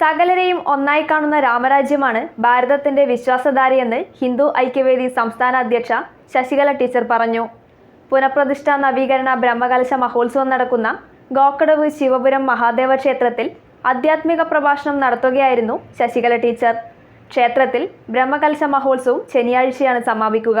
സകലരെയും ഒന്നായി കാണുന്ന രാമരാജ്യമാണ് ഭാരതത്തിന്റെ വിശ്വാസധാരയെന്ന് ഹിന്ദു ഐക്യവേദി സംസ്ഥാന അധ്യക്ഷ ശശികല ടീച്ചർ പറഞ്ഞു. പുനഃപ്രതിഷ്ഠ നവീകരണ ബ്രഹ്മകലശ മഹോത്സവം നടക്കുന്ന ഗോക്കടവ് ശിവപുരം മഹാദേവ ക്ഷേത്രത്തിൽ ആധ്യാത്മിക പ്രഭാഷണം നടത്തുകയായിരുന്നു ശശികല ടീച്ചർ. ക്ഷേത്രത്തിൽ ബ്രഹ്മകലശ മഹോത്സവം ശനിയാഴ്ചയാണ് സമാപിക്കുക.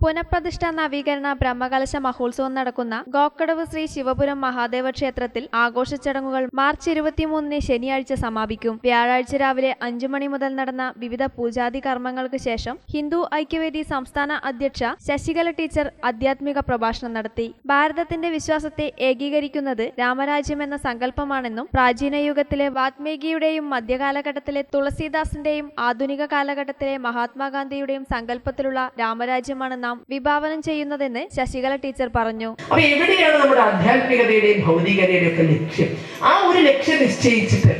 പുനഃപ്രതിഷ്ഠ നവീകരണ ബ്രഹ്മകലശ മഹോത്സവം നടക്കുന്ന ഗോക്കടവ് ശ്രീ ശിവപുരം മഹാദേവ ക്ഷേത്രത്തിൽ ആഘോഷ ചടങ്ങുകൾ മാർച്ച് ഇരുപത്തിമൂന്നിന് ശനിയാഴ്ച സമാപിക്കും. വ്യാഴാഴ്ച രാവിലെ അഞ്ചു മണി മുതൽ നടന്ന വിവിധ പൂജാതി കർമ്മങ്ങൾക്ക് ശേഷം ഹിന്ദു ഐക്യവേദി സംസ്ഥാന അധ്യക്ഷ ശശികല ടീച്ചർ ആധ്യാത്മിക പ്രഭാഷണം നടത്തി. ഭാരതത്തിന്റെ വിശ്വാസത്തെ ഏകീകരിക്കുന്നത് രാമരാജ്യം എന്ന സങ്കല്പമാണെന്നും പ്രാചീന യുഗത്തിലെ വാത്മീകിയുടെയും മധ്യകാലഘട്ടത്തിലെ തുളസീദാസിന്റെയും ആധുനിക കാലഘട്ടത്തിലെ മഹാത്മാഗാന്ധിയുടെയും സങ്കല്പത്തിലുള്ള രാമരാജ്യമാണ് നാം വിഭാവനം ചെയ്യുന്നതെന്ന് ശശികല ടീച്ചർ പറഞ്ഞു. അപ്പൊ എവിടെയാണ് നമ്മുടെ ആധ്യാത്മികതയുടെയും ഭൗതികതയുടെയും ഒക്കെ ലക്ഷ്യം? ആ ഒരു ലക്ഷ്യം നിശ്ചയിച്ചിട്ട്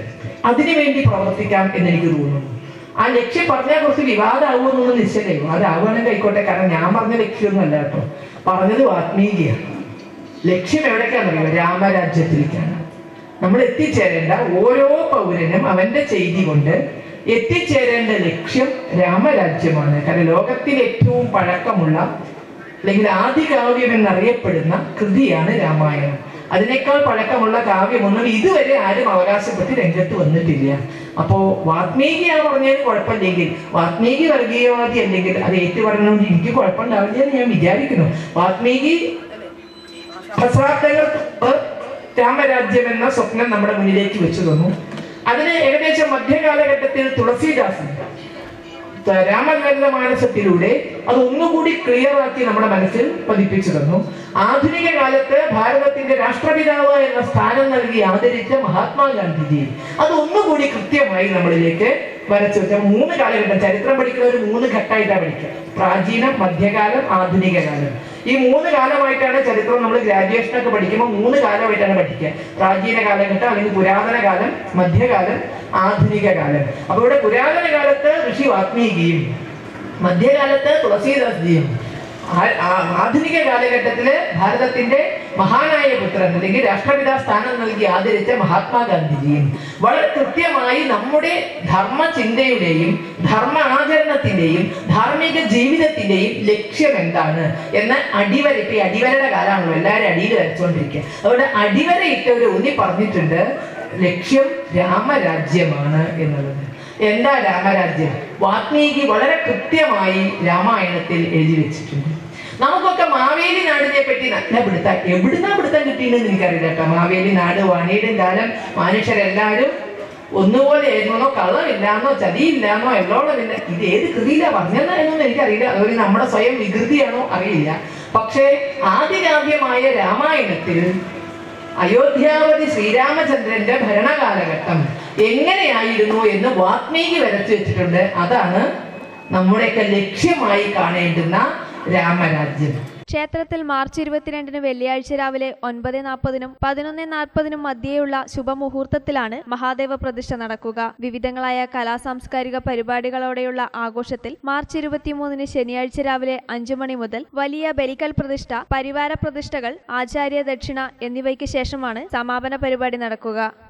അതിനുവേണ്ടി പ്രവർത്തിക്കാം എന്ന് എനിക്ക് തോന്നുന്നു. ആ ലക്ഷ്യം പറഞ്ഞാൽ കുറച്ച് വിവാദമാകുമെന്നൊന്നും നിശ്ചയമല്ലോ. അതാവുകയാണെങ്കിൽ ആയിക്കോട്ടെ കാരണം ഞാൻ പറഞ്ഞ ലക്ഷ്യമൊന്നും അല്ല കേട്ടോ. പറഞ്ഞത് ആത്മീയ ലക്ഷ്യം എവിടേക്കാണെന്നറിയോ രാമരാജ്യത്തിലേക്കാണ്. നമ്മൾ എത്തിച്ചേരേണ്ട ഓരോ പൗരനും അവന്റെ ചെയ്തി കൊണ്ട് എത്തിച്ചേരേണ്ട ലക്ഷ്യം രാമരാജ്യമാണ്. കാരണം ലോകത്തിൽ ഏറ്റവും പഴക്കമുള്ള അല്ലെങ്കിൽ ആദികാവ്യം എന്നറിയപ്പെടുന്ന കൃതിയാണ് രാമായണം. അതിനേക്കാൾ പഴക്കമുള്ള കാവ്യമൊന്നും ഇതുവരെ ആരും അവകാശപ്പെട്ട് രംഗത്ത് വന്നിട്ടില്ല. അപ്പോ വാത്മീകിയാണ് പറഞ്ഞതിന് കുഴപ്പമില്ലെങ്കിൽ വാത്മീകി വർഗീയവാദി അല്ലെങ്കിൽ അത് ഏറ്റുപറഞ്ഞുകൊണ്ട് എനിക്ക് കുഴപ്പമുണ്ടാവില്ല എന്ന് ഞാൻ വിചാരിക്കുന്നു. വാത്മീകി രാമരാജ്യം എന്ന സ്വപ്നം നമ്മുടെ മുന്നിലേക്ക് വെച്ചു തന്നു. അതിന് ഏകദേശം മധ്യകാലഘട്ടത്തിൽ തുളസീദാസൻ രാമലളിത മാനസത്തിലൂടെ അത് ഒന്നുകൂടി ക്ലിയർ ആക്കി നമ്മുടെ മനസ്സിൽ പതിപ്പിച്ചു തന്നു. ആധുനിക കാലത്ത് ഭാരതത്തിന്റെ രാഷ്ട്രപിതാവ് എന്ന സ്ഥാനം നൽകി ആദരിച്ച മഹാത്മാഗാന്ധിജി അത് ഒന്നുകൂടി കൃത്യമായി നമ്മളിലേക്ക് വരച്ചു വെച്ച മൂന്ന് കാലഘട്ടം. ചരിത്രം പഠിക്കുന്ന ഒരു മൂന്ന് ഘട്ടമായിട്ടാണ് പഠിക്കുക. പ്രാചീനം മധ്യകാലം ആധുനിക കാലം. ഈ മൂന്ന് കാലമായിട്ടാണ് ചരിത്രം നമ്മൾ ഗ്രാജുവേഷൻ ഒക്കെ പഠിക്കുമ്പോൾ മൂന്ന് കാലമായിട്ടാണ് പഠിക്കുക. പ്രാചീന കാലഘട്ടം അല്ലെങ്കിൽ പുരാതന കാലം മധ്യകാലം ആധുനിക കാലം. അപ്പൊ ഇവിടെ പുരാതന കാലത്ത് ഋഷി വാത്മീകിയും മധ്യകാലത്ത് തുളസീദാസ്ജിയും ആധുനിക കാലഘട്ടത്തിൽ ഭാരതത്തിന്റെ മഹാനായ പുത്രൻ അല്ലെങ്കിൽ രാഷ്ട്രപിതാ സ്ഥാനം നൽകി ആദരിച്ച മഹാത്മാഗാന്ധിജിയും വളരെ കൃത്യമായി നമ്മുടെ ധർമ്മ ചിന്തയുടെയും ധർമ്മ ആചരണത്തിന്റെയും ധാർമ്മിക ജീവിതത്തിന്റെയും ലക്ഷ്യം എന്താണ് എന്ന അടിവര ഇപ്പൊ അടിവരയുടെ കാലമാണല്ലോ എല്ലാവരും അടിയിൽ വരച്ചുകൊണ്ടിരിക്കുക. അതുകൊണ്ട് അടിവര ഒരു ഊന്നി പറഞ്ഞിട്ടുണ്ട് ലക്ഷ്യം രാമരാജ്യമാണ് എന്നുള്ളത്. എന്താ രാമരാജ്യം? വാത്മീകി വളരെ കൃത്യമായി രാമായണത്തിൽ എഴുതി വെച്ചിട്ടുണ്ട്. നമുക്കൊക്കെ മാവേലി നാടിനെ പറ്റി നല്ല പിടുത്താൻ എവിടുന്നാ പിടുത്തം കിട്ടിയെന്ന് എനിക്കറിയില്ല കേട്ടോ. മാവേലി നാട് വാണിയുടെ കാലം മനുഷ്യരെല്ലാവരും ഒന്നുപോലെ ആയിരുന്നോ കള്ളമില്ലാന്നോ? ചതിയില്ലാന്നോ? എല്ലോളമില്ല ഇത് ഏത് കൃതിയിലാ പറഞ്ഞതെന്നൊന്നും എനിക്കറിയില്ല. അതുപോലെ നമ്മുടെ സ്വയം വികൃതിയാണോ? അറിയില്ല. പക്ഷേ ആദ്യകാവ്യമായ രാമായണത്തിൽ അയോധ്യാവതി ശ്രീരാമചന്ദ്രന്റെ ഭരണകാലഘട്ടം എങ്ങനെയായിരുന്നു എന്ന് വാത്മീകി വരച്ചു വെച്ചിട്ടുണ്ട് അതാണ് നമ്മുടെയൊക്കെ ലക്ഷ്യമായി കാണേണ്ടുന്ന രാമരാജ്യം. ക്ഷേത്രത്തിൽ മാർച്ച് ഇരുപത്തിരണ്ടിന് വെള്ളിയാഴ്ച രാവിലെ ഒൻപത് നാൽപ്പതിനും പതിനൊന്ന് നാൽപ്പതിനും മധ്യേയുള്ള ശുഭമുഹൂർത്തത്തിലാണ് മഹാദേവ പ്രതിഷ്ഠ നടക്കുക. വിവിധങ്ങളായ കലാ സാംസ്കാരിക പരിപാടികളോടെയുള്ള ആഘോഷത്തിൽ മാർച്ച് ഇരുപത്തിമൂന്നിന് ശനിയാഴ്ച രാവിലെ അഞ്ചു മണി മുതൽ വലിയ ബലിക്കൽ പ്രതിഷ്ഠ പരിവാര പ്രതിഷ്ഠകൾ ആചാര്യ ദക്ഷിണ എന്നിവയ്ക്ക് ശേഷമാണ് സമാപന പരിപാടി നടക്കുക.